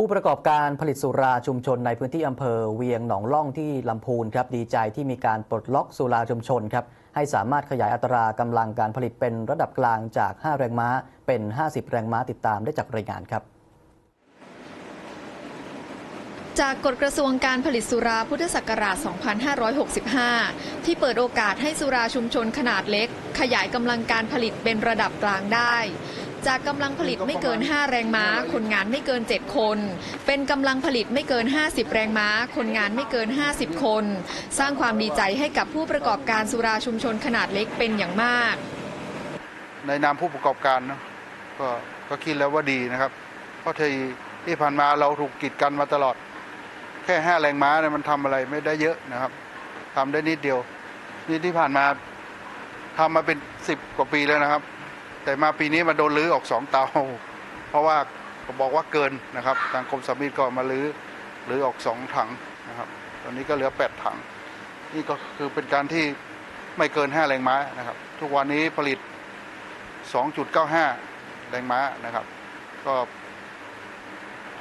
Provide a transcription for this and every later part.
ผู้ประกอบการผลิตสุราชุมชนในพื้นที่อำเภอเวียงหนองล่องที่ลำพูนครับดีใจที่มีการปลดล็อกสุราชุมชนครับให้สามารถขยายอัตรากำลังการผลิตเป็นระดับกลางจาก 5 แรงม้าเป็น 50 แรงม้าติดตามได้จากรายงานครับจากกฎกระทรวงการผลิตสุราพุทธศักราช 2565 ที่เปิดโอกาสให้สุราชุมชนขนาดเล็ก ขยายกำลังการผลิตเป็นระดับกลางได้ จากกำลังผลิตไม่เกิน 5 แรงม้า คนงานไม่เกิน 7 คน เป็นกำลังผลิตไม่เกิน 50 แรงม้า คนงานไม่เกิน 50 คน สร้างความดีใจให้กับผู้ประกอบการสุราชุมชนขนาดเล็กเป็นอย่างมาก ในนามผู้ประกอบการเนอะก็ก็คิดแล้วว่าดีนะครับ เพราะที่ที่ผ่านมาเราถูกกีดกันมาตลอด แค่ห้าแรงม้าเนี่ยมันทำอะไรไม่ได้เยอะนะครับทำได้นิดเดียวนี่ที่ผ่านมาทำมาเป็นสิบกว่าปีแล้วนะครับ แต่มาปีนี้มาโดนลื้อออกสองเตา เพราะว่าบอกว่าเกินนะครับ ทางกรมสามิตก็มาลื้อลื้อออกสองถังนะครับ ตอนนี้ก็เหลือแปดถัง นี่ก็คือเป็นการที่ไม่เกินห้าแรงม้านะครับ ทุกวันนี้ผลิต 2.95 แรงม้านะครับ ก็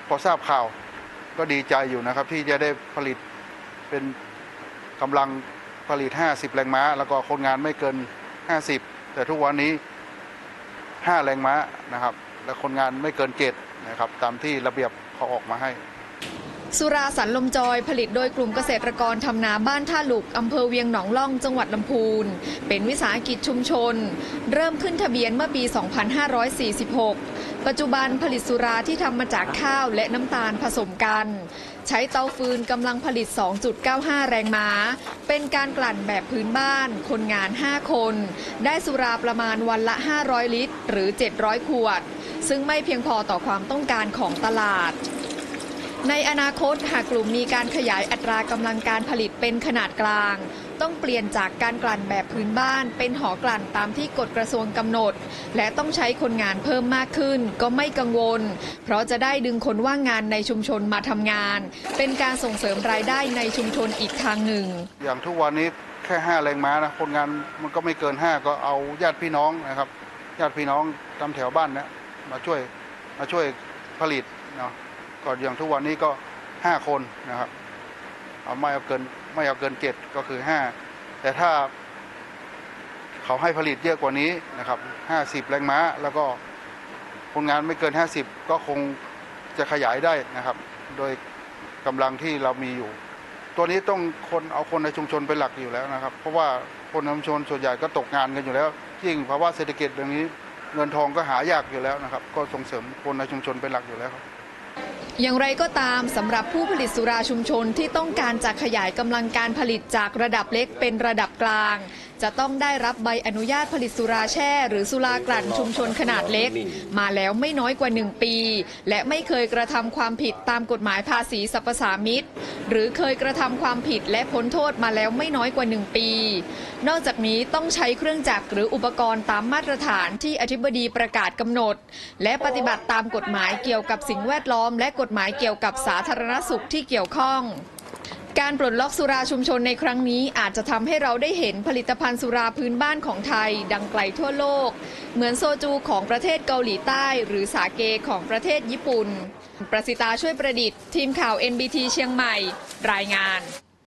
พอทราบข่าวก็ดีใจอยู่นะครับ ที่จะได้ผลิตเป็นกำลังผลิต 50 แรงม้า แล้วก็คนงานไม่เกิน 50 แต่ทุกวันนี้ 5 แรงม้านะครับ และคนงานไม่เกิน7นะครับ ตามที่ระเบียบเขาออกมาให้สุราสันลมจอยผลิตโดยกลุ่มเกษตรกรทำนาบ้านท่าหลุกอำเภอเวียงหนองล่องจังหวัดลำพูน เป็นวิสาหกิจชุมชน เริ่มขึ้นทะเบียนเมื่อปี 2546 ปัจจุบันผลิตสุราที่ทำมาจากข้าวและน้ำตาลผสมกัน ใช้เตาฟืนกำลังผลิต 2.95 แรงม้า เป็นการกลั่นแบบพื้นบ้าน คนงาน 5 คน ได้สุราประมาณวันละ 500 ลิตร หรือ 700 ขวด ซึ่งไม่เพียงพอต่อความต้องการของตลาดในอนาคตหากกลุ่มมีการขยายอัตรากำลังการผลิตเป็นขนาดกลาง ต้องเปลี่ยนจากการกลั่นแบบพื้นบ้าน เป็นหอกลั่นตามที่กฎกระทรวงกำหนด และต้องใช้คนงานเพิ่มมากขึ้น ก็ไม่กังวล เพราะจะได้ดึงคนว่างงานในชุมชนมาทำงาน เป็นการส่งเสริมรายได้ในชุมชนอีกทางหนึ่ง อย่างทุกวันนี้แค่5แรงม้านะคนงานมันก็ไม่เกิน5ก็เอาญาติพี่น้องนะครับญาติพี่น้องตามแถวบ้านเนี่ยมาช่วยมาช่วยผลิตเนาะก็อย่างทุกวันนี้ก็5คนนะครับเอาไม่เอาเกิน ไม่เอาเกิน7ก็คือ5แต่ถ้าเขาให้ผลิตเยอะกว่านี้นะครับ50แรงม้า แล้วก็คนงานไม่เกิน50ก็คงจะขยายได้นะครับ โดยกำลังที่เรามีอยู่ ตัวนี้ต้องคนเอาคนในชุมชนเป็นหลักอยู่แล้วนะครับ เพราะว่าคนในชุมชนส่วนใหญ่ก็ตกงานกันอยู่แล้วยิ่งภาวะเศรษฐกิจอย่างนี้เงินทองก็หายากอยู่แล้วนะครับ ก็ส่งเสริมคนในชุมชนเป็นหลักอยู่แล้วครับ อย่างไรก็ตามสำหรับผู้ผลิตสุราชุมชนที่ต้องการจะขยายกำลังการผลิตจากระดับเล็กเป็นระดับกลางจะต้องได้รับใบอนุญาตผลิตสุราแช่ หรือสุรากลั่นชุมชนขนาดเล็ก มาแล้วไม่น้อยกว่า 1 ปี และไม่เคยกระทำความผิดตามกฎหมายภาษีสรรพสามิตหรือเคยกระทำความผิดและพ้นโทษมาแล้วไม่น้อยกว่า 1 ปี นอกจากนี้ต้องใช้เครื่องจักรหรืออุปกรณ์ตามมาตรฐานที่อธิบดีประกาศกำหนด และปฏิบัติตามกฎหมายเกี่ยวกับสิ่งแวดล้อม และกฎหมายเกี่ยวกับสาธารณสุขที่เกี่ยวข้อง การปลดล็อกสุราชุมชนในครั้งนี้อาจจะทำให้เราได้เห็นผลิตภัณฑ์สุราพื้นบ้านของไทย ดังไกลทั่วโลก เหมือนโซจูของประเทศเกาหลีใต้ หรือสาเกของประเทศญี่ปุ่น ประสิตาช่วยประดิษฐ์ ทีมข่าว NBT เชียงใหม่ รายงาน